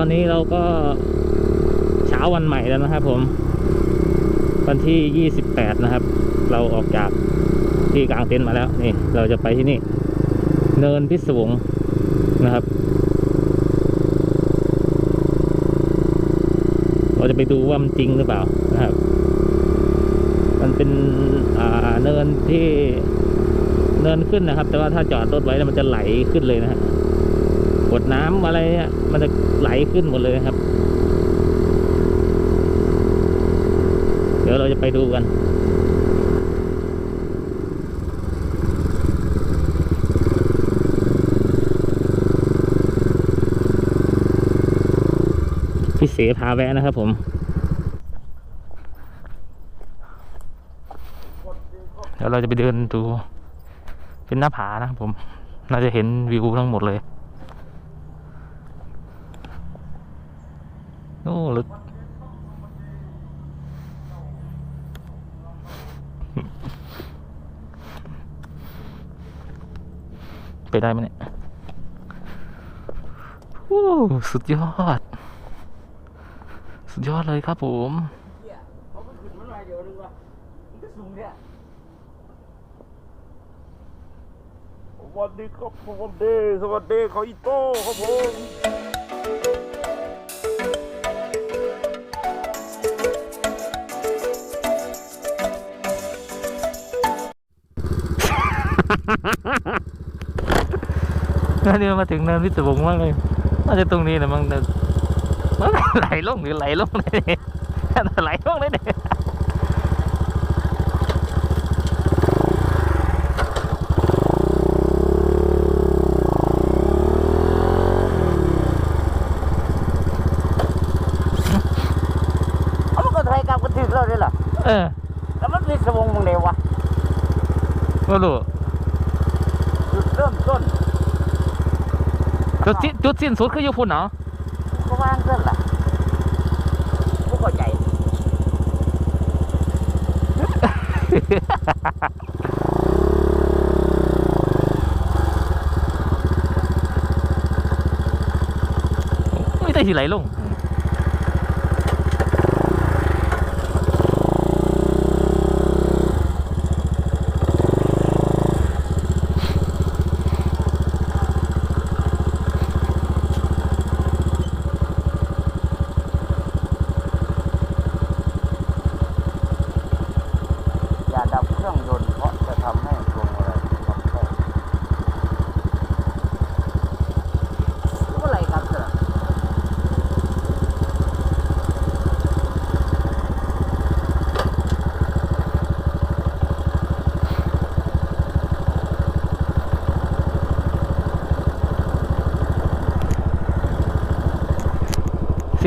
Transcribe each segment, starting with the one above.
ตอนนี้เราก็เช้าวันใหม่แล้วนะครับ ผม วันที่ 28 นะครับ เราออกจากที่กลางเต็นท์มาแล้วนี่ เราจะไปที่นี่ เนินพิศวงนะครับ เราจะไปดูว่ามันจริงหรือเปล่านะครับ มันเป็นเนินที่เนินขึ้นนะครับ แต่ว่าถ้าจอดรถไว้แล้วมันจะไหลขึ้นเลยนะฮะก ดน้ำอะไรเนี่ยมันจะไหลขึ้นหมดเลยครับ เดี๋ยวเราจะไปดูกันพี่เสพาแวะนะครับผมเดี๋ยวเราจะไปเดินดูเป็นหน้าผานะครับผมน่าจะเห็นวิวทั้งหมดเลย โอ้ลึกไปได้ไหมเนี่ยโอ้สุดยอด สุดยอดเลยครับผมเขาก็ขึ้นมาหน่อยเดียวนึงว่ะมันก็สูงเนี่ยสวัสดีครับสวัสดีสวัสดีเขาอีโต้ครับผม น่าจะมาถึงเนินวิศวงมากเลยน่าจะตรงนี้นะมั้งมันไหลลงหรือไหลลงเลยเนี่ยไหลลงเลยเนี่ย เขามันก็ไทยกลับกันถึงเราเลยล่ะ เออ แล้วมันมีสวงมึงเดียววะ ไม่รู้ จุดเริ่มต้น จุด สิ้นจุดสิ้นสุดคืออยู่พุ่นเนาะก็ว่างเส้นล่ะผู้เข้าใจ ไม่ได้สิไหลลง อย่าดับเครื่องยนต์เพราะจะทำให้พวงมาลัยขับแคบเมื่อไหรครับเสร็จ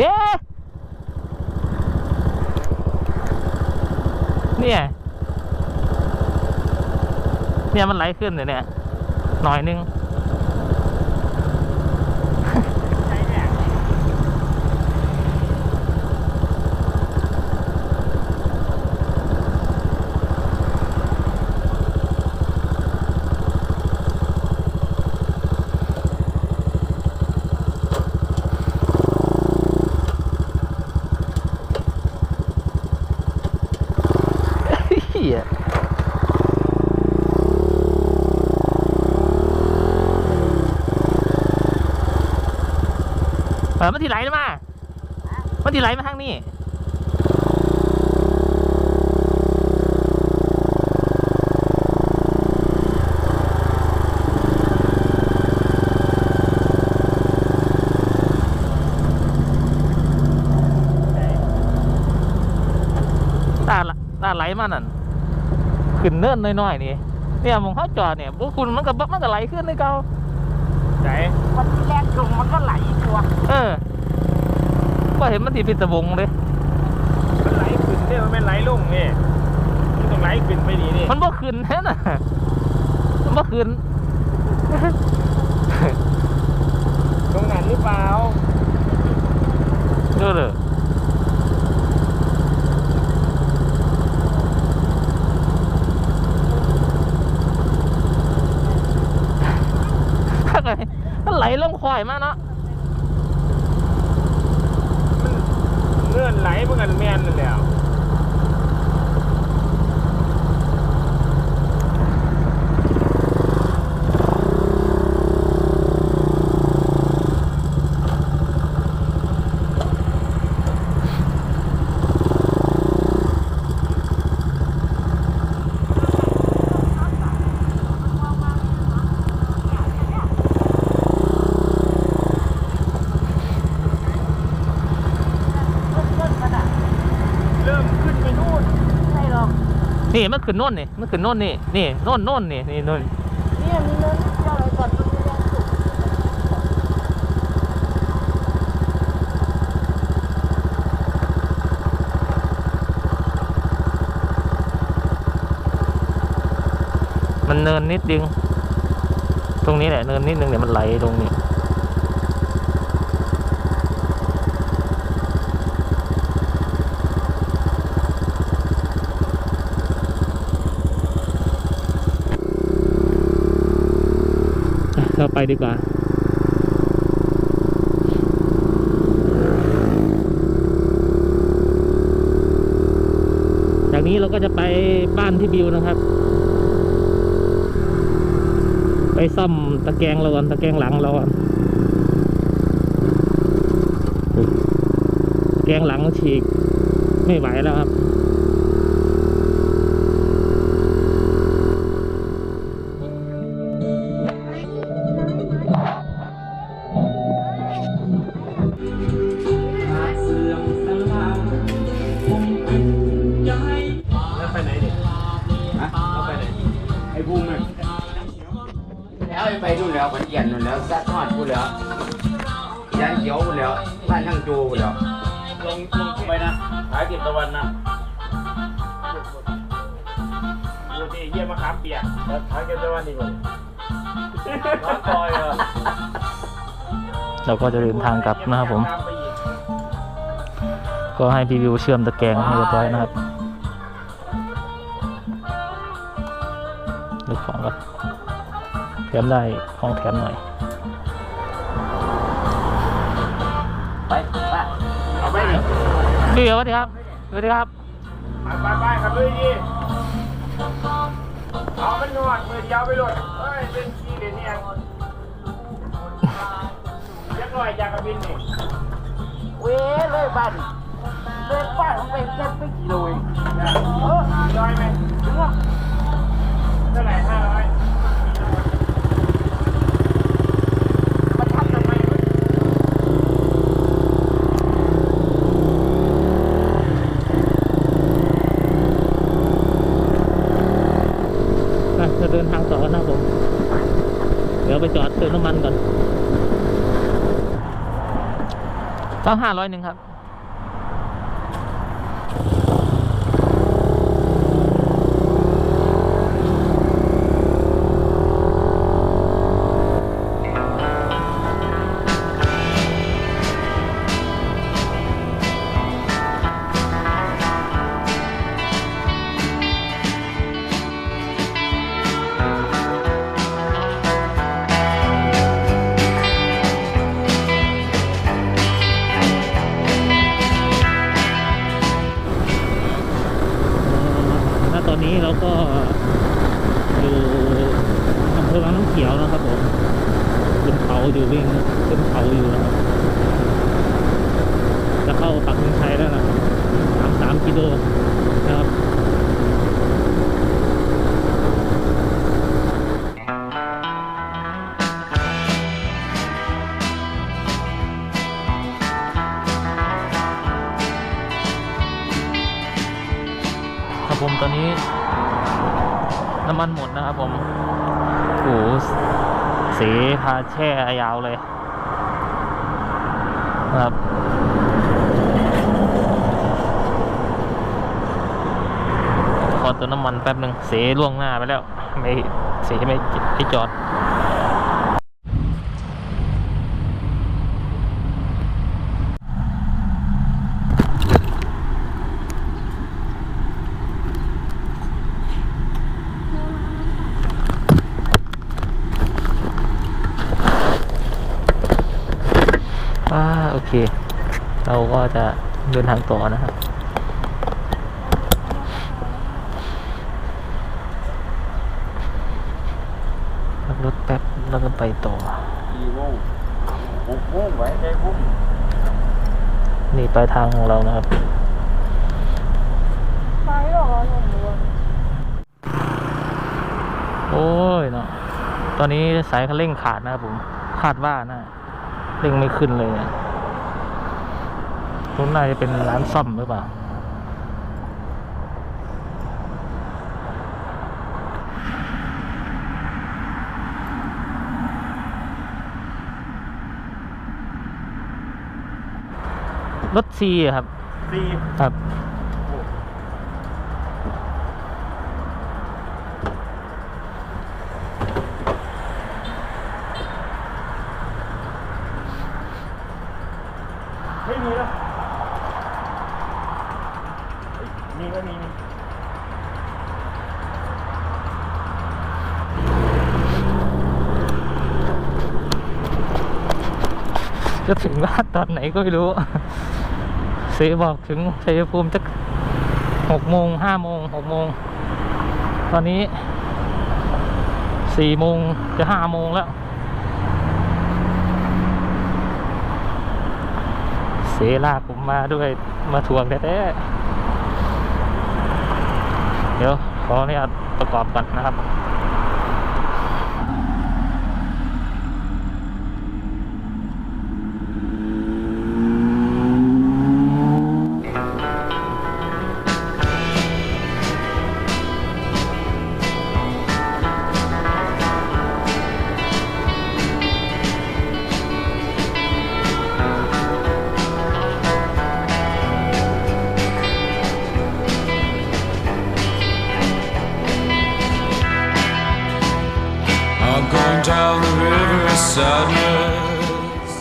เสียเนี่ย เนี่ยมันไหลขึ้นเลยเนี่ยหน่อยนึง เฮีย เออมันที่ไหลมา มันที่ไหลมาทางนี้ตาลตาไหลมานั่นขึ้นเนินน้อยๆนี่เนี่ยมองเขาจอดเนี่ยพวกคุณมันก็บมันก็ไหลขึ้นในเก่า ไหนมันแรงลงมันก็ไหลตัว เออว่า เห็นมันที่พิศวงเลย มันไหลขึ้นเนี่ยมันไม่ไหลลงนี่มันต้องไหลขึ้นไปนี่นี่มันบ่ขึ้นแท้น่ะมันบ่ขึ้นตรงนั้นหรือเปล่าดูเลยมันไหลลงควายมากเนาะ เลื่อ นไหลเพื่อนแมนนั่นแหละ เริ่มขึ้นไปนู่น ใช่หรอก นี่มันขึ้นโน่นนี่มันขึ้นโน่นนี่นี่โน่นโน่นนี่นี่โน่นเนี่ยมีเนินเดียวเลยก่อนมันจะแรงสุดมันเนินนิดนึง ตรงนี้แหละเนินนิดนึงเนี่ยมันไหลตรงนี้ อะเราไป ดีกว่าจากนี้เราก็จะไปบ้านพี่บิวนะครับ ไปซ่อมตะแกรงเราก่อนตะแกรงหลังเราก่อนตะแกรงหลังฉีกไม่ไหวแล้วครับ ลงลงไปนะหาเก็บตะวันนะดูดิเยี่ยมมะขามเปียกแล้วหาเก็บตะวันดีกว่าน้องปอยเหรอเราก็จะเดินทางกลับนะครับผม ก็ให้พี่วิวเชื่อมตะแกรงให้เรียบร้อยนะครับดูของก่อนแถมได้ของแถมหน่อย พี่วิวสวัสดีครับสวัสดีครับไปไปไปครับด้วยดิเอามันนวดมือเดียวไปเลยเฮ้ยเป็นขี้เดี๋ยวนี้ยังหน่อยจากกระบินนี่เว้ยเลยบ้านเลยบ้านของไปแค่ไม่กี่โลเองเออร้อยไหมถึงอะเท่าไหร่ห้าร้อย มาทำทำไมวะ อะจะเดินทางต่อนะครับผม เดี๋ยวไปจอดเติมน้ำมันก่อนต้องห้าร้อยหนึ่งครับ วิ่งเป็นเขาอยู่นะครับจะเข้าปักธงชัยแล้วนะสามสามกิโลนะครับครับผมตอนนี้ น้ำมันหมดนะครับผมโอ้โหสีพาแช่ยาวเลย ครับขอตัวน้ำมันแป๊บหนึ่งเสียล่วงหน้าไปแล้ว ไม่เสีไม่ไม่จอด อ่าโอ เดินทางต่อนะครับพักรถแป๊บแล้วก็ไปต่อนี่ปลายทางของเรานะครับไปหรอหนุ่มรวนโอ้ยเนาะตอนนี้สายคันเร่งขาดนะครับผมคาดว่านะเร่งไม่ขึ้นเลยอะ รงน่าจะเป็นร้านซ่อมหรือเปล่า รถซีอะครับสี่ครับ ไม่มีแล้วเฮ้ยมีก็มีมี จะถึงบ้านตอนไหนก็ไม่รู้เสีบอกถึงชัยภูมิจะหกโมงห้าโมงหกโมง ตอนนี้สี่โมงจะห้าโมงแล้ว เสลากผมมาด้วยมาทวงแท้ๆเดี๋ยวขออนุญาตประกอบก่อนนะครับ sadness.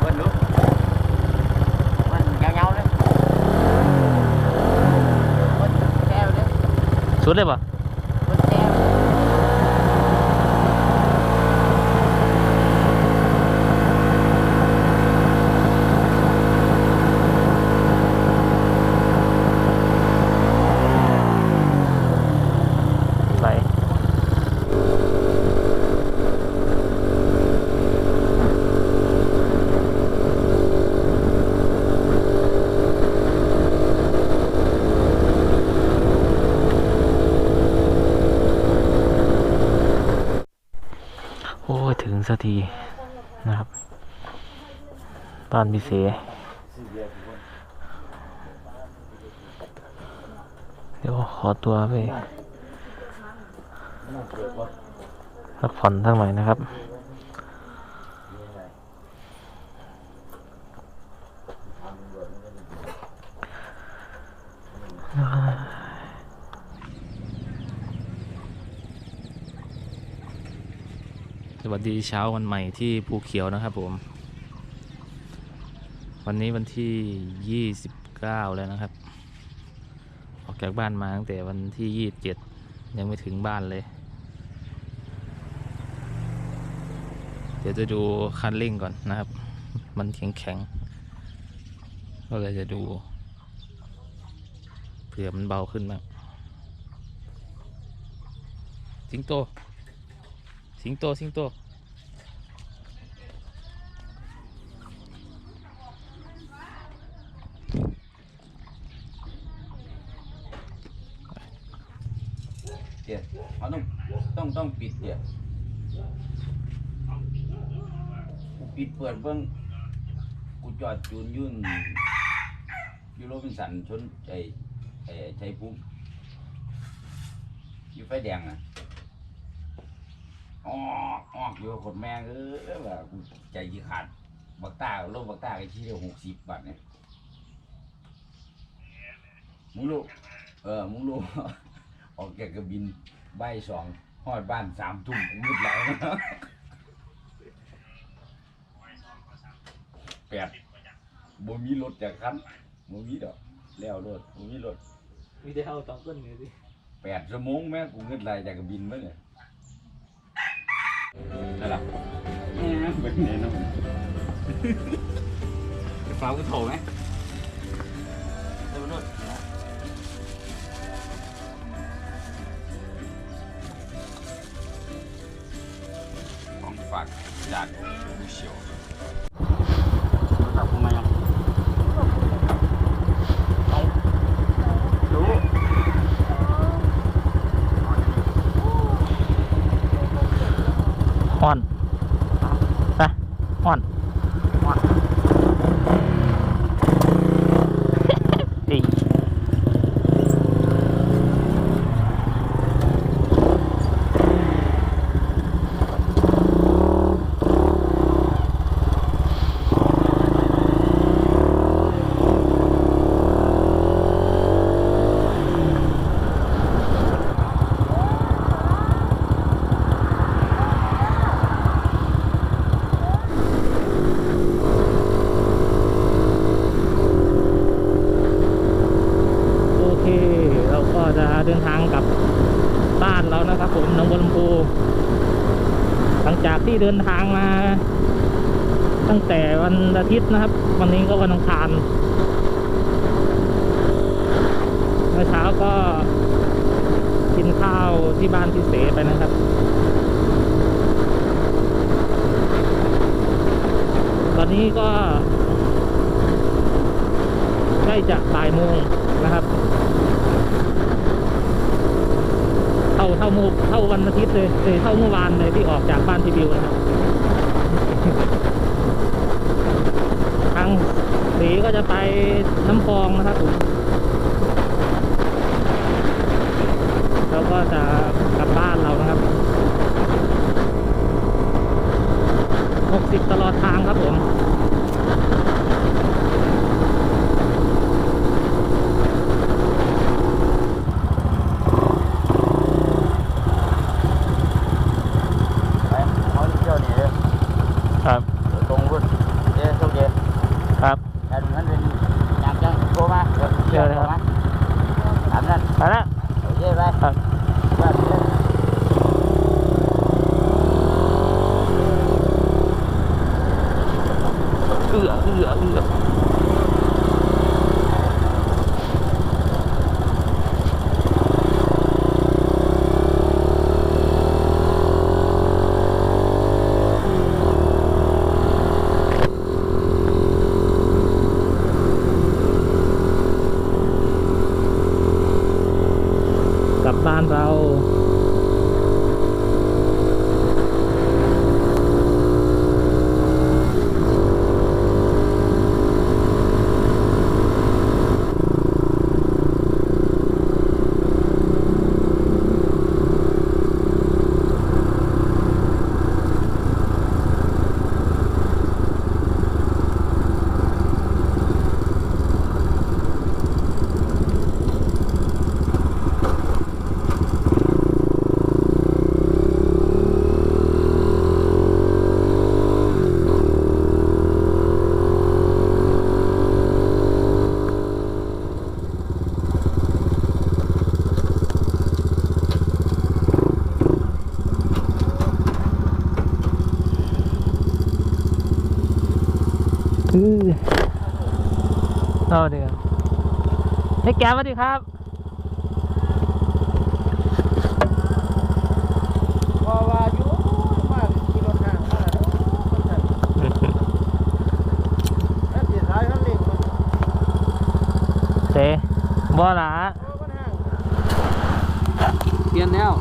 เบิ้ลลุกมันยาวๆเลยมันแก้วเลย สุดเลยป่ะ มันแก้ว ไหลโอ้ย ถึง สักทีนะครับ บ้านพิเศษเดี๋ยวขอตัวไปพักผ่อนสักหน่อยนะครับ สวัสดีเช้าวันใหม่ที่ภูเขียวนะครับผม วันนี้วันที่ 29 แล้วนะครับ ออกจากบ้านมาตั้งแต่วันที่ 27 ยังไม่ถึงบ้านเลย เดี๋ยวจะดูคันเร่งก่อนนะครับ มันแข็งแข็งๆก็เลยจะดู เผื่อมันเบาขึ้นบ้างสิงโต สิงโตสิงโตเดี๋ยวเขาต้องต้องต้องปิดเดี๋ยวกูปิดเปิดเบิ้งกูจอดจูนยุ่นยูโรบินสันชนไอ้ไอ้ชัยภูมิอยู่ไฟแดงอะ ออกออกอยู่กับคนแม่งเออว่ากูใจจีขาดบักตาโลบักตาไอ้ที่เดียวหกสิบบาทเนี่ยมึงรู้เออมึงรู้ออกจากกระบินใบายสองหอดบ้านสามทุ่มกูมืดแล้วแปดบ่มีรถจากคันบ่มีดอกแล้วรถบ่มีรถมีได้เอาตองก้นเลยสิแปดชั่วโมงแม่กูเงินไรจากกระบินมาเนี่ย นั่นล่ะแหมเป็นแน่นอนฟ้ากูโถไหมเดี๋ยวนู่นของฝากจากบูเชียว กลับมายังรู้ อ่อนไปอ่อนอ่อนอี โอ เคเราก็จะเดินทางกลับบ้านแล้วนะครับ ผมหนองบัวลำพูหลังจากที่เดินทางมา ตั้งแต่วันอาทิตย์นะครับ วันนี้ก็วันอังคารเมื่อเช้าก็กินข้าวที่บ้านพี่เสไปนะครับตอนนี้ก็ ล้จะบ่ายโมงนะครับเท่าเท่ามูเท่าวันอาทิตย์เลยเท่าเมื่อวานเลยที่ออกจากบ้านทีวิวนะครับทางสีก็จะไปน้ำพองนะครับผมแล้วก็จะกลับบ้านเรานะครับ 60 ตลอดทางครับผม ไปเอาที่เที่ยวนี่เลย ครับ ตรงรุ่นเดี๋ยวโชคดี ครับ แอนนั้นเป็นอย่างจังโทรมาเดี๋ยวเที่ยวโทรมาถาม นั่นไปแล้วโอเคไปครับว่าเดี๋ยวเอือเอือเอือากลับบ้านเรา อือเอาเดี๋ยวให้แกสวัสดีครับพอว่าอยู่มาขี่รถทางมาแล้วคนสั่นแล้วสิสายคันเร่งมันเตะบอหลาโอ้มันห่างเปลี่ยนแล้ว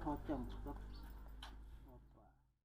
Kalkacağım. Bak.